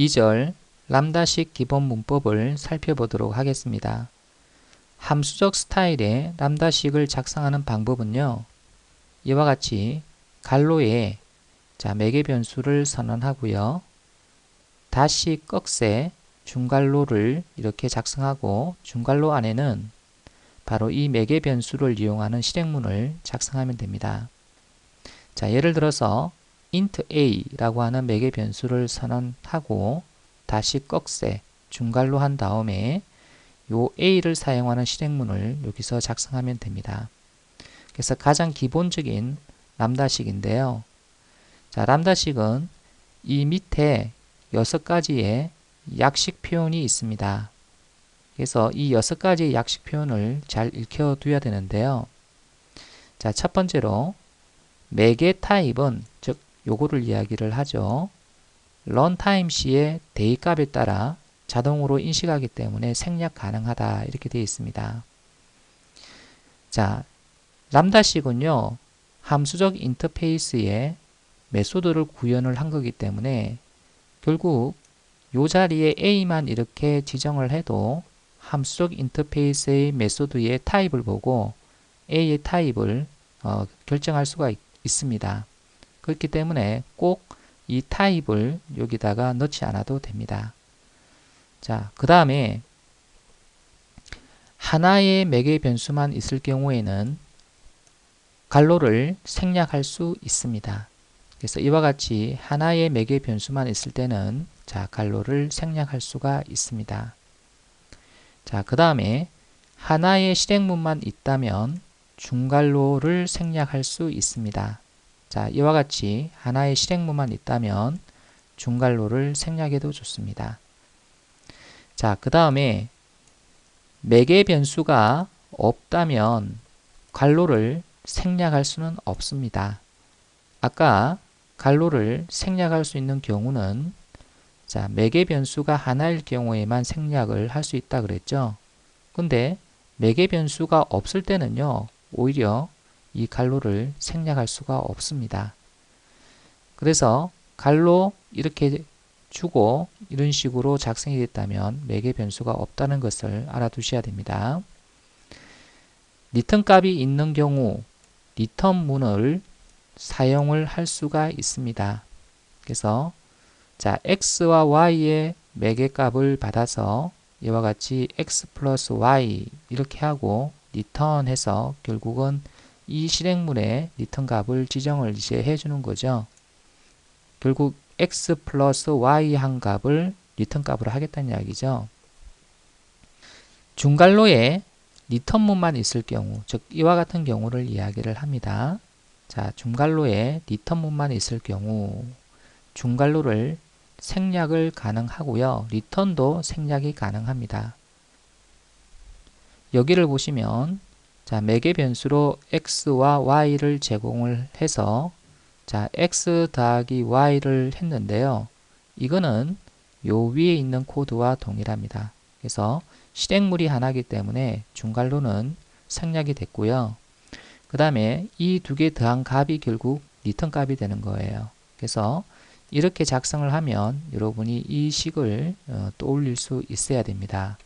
2절 람다식 기본 문법을 살펴보도록 하겠습니다. 함수적 스타일의 람다식을 작성하는 방법은요. 이와 같이 갈로에 자, 매개 변수를 선언하고요. 다시 꺽쇠 중갈로를 이렇게 작성하고 중갈로 안에는 바로 이 매개 변수를 이용하는 실행문을 작성하면 됩니다. 자, 예를 들어서 int a라고 하는 매개 변수를 선언하고 다시 꺽쇠 중갈로 한 다음에 요 a를 사용하는 실행문을 여기서 작성하면 됩니다. 그래서 가장 기본적인 람다식인데요. 자, 람다식은 이 밑에 여섯 가지의 약식 표현이 있습니다. 그래서 이 여섯 가지의 약식 표현을 잘 익혀두어야 되는데요. 자, 첫 번째로 매개 타입은 즉 요거를 이야기를 하죠. 런타임 시의 데이 값에 따라 자동으로 인식하기 때문에 생략 가능하다 이렇게 되어 있습니다. 자, 람다식은요. 함수적 인터페이스에 메소드를 구현을 한 거기 때문에 결국 요 자리에 A만 이렇게 지정을 해도 함수적 인터페이스의 메소드의 타입을 보고 A의 타입을 어, 결정할 수가 있, 있습니다. 그렇기 때문에 꼭 이 타입을 여기다가 넣지 않아도 됩니다. 자, 그 다음에 하나의 매개 변수만 있을 경우에는 갈로를 생략할 수 있습니다. 그래서 이와 같이 하나의 매개 변수만 있을 때는 자, 갈로를 생략할 수가 있습니다. 자, 그 다음에 하나의 실행문만 있다면 중갈로를 생략할 수 있습니다. 자, 이와 같이 하나의 실행문만 있다면 중갈로를 생략해도 좋습니다. 자, 그 다음에 매개 변수가 없다면 갈로를 생략할 수는 없습니다. 아까 갈로를 생략할 수 있는 경우는 자, 매개 변수가 하나일 경우에만 생략을 할 수 있다 그랬죠. 근데 매개 변수가 없을 때는요. 오히려 이 갈로를 생략할 수가 없습니다. 그래서 갈로 이렇게 주고 이런 식으로 작성이 됐다면 매개 변수가 없다는 것을 알아두셔야 됩니다. 리턴 값이 있는 경우 리턴 문을 사용을 할 수가 있습니다. 그래서 자 x와 y의 매개 값을 받아서 이와 같이 x 플러스 y 이렇게 하고 리턴해서 결국은 이 실행문의 리턴 값을 지정을 이제 해주는 거죠. 결국 x 플러스 y 한 값을 리턴 값으로 하겠다는 이야기죠. 중갈로에 리턴문만 있을 경우, 즉 이와 같은 경우를 이야기를 합니다. 자, 중갈로에 리턴문만 있을 경우 중갈로를 생략을 가능하고요. 리턴도 생략이 가능합니다. 여기를 보시면 자, 매개 변수로 x와 y를 제공을 해서 자, x 더하기 y를 했는데요. 이거는 요 위에 있는 코드와 동일합니다. 그래서 실행물이 하나이기 때문에 중괄로는 생략이 됐고요. 그 다음에 이 두 개 더한 값이 결국 리턴 값이 되는 거예요. 그래서 이렇게 작성을 하면 여러분이 이 식을 어, 떠올릴 수 있어야 됩니다.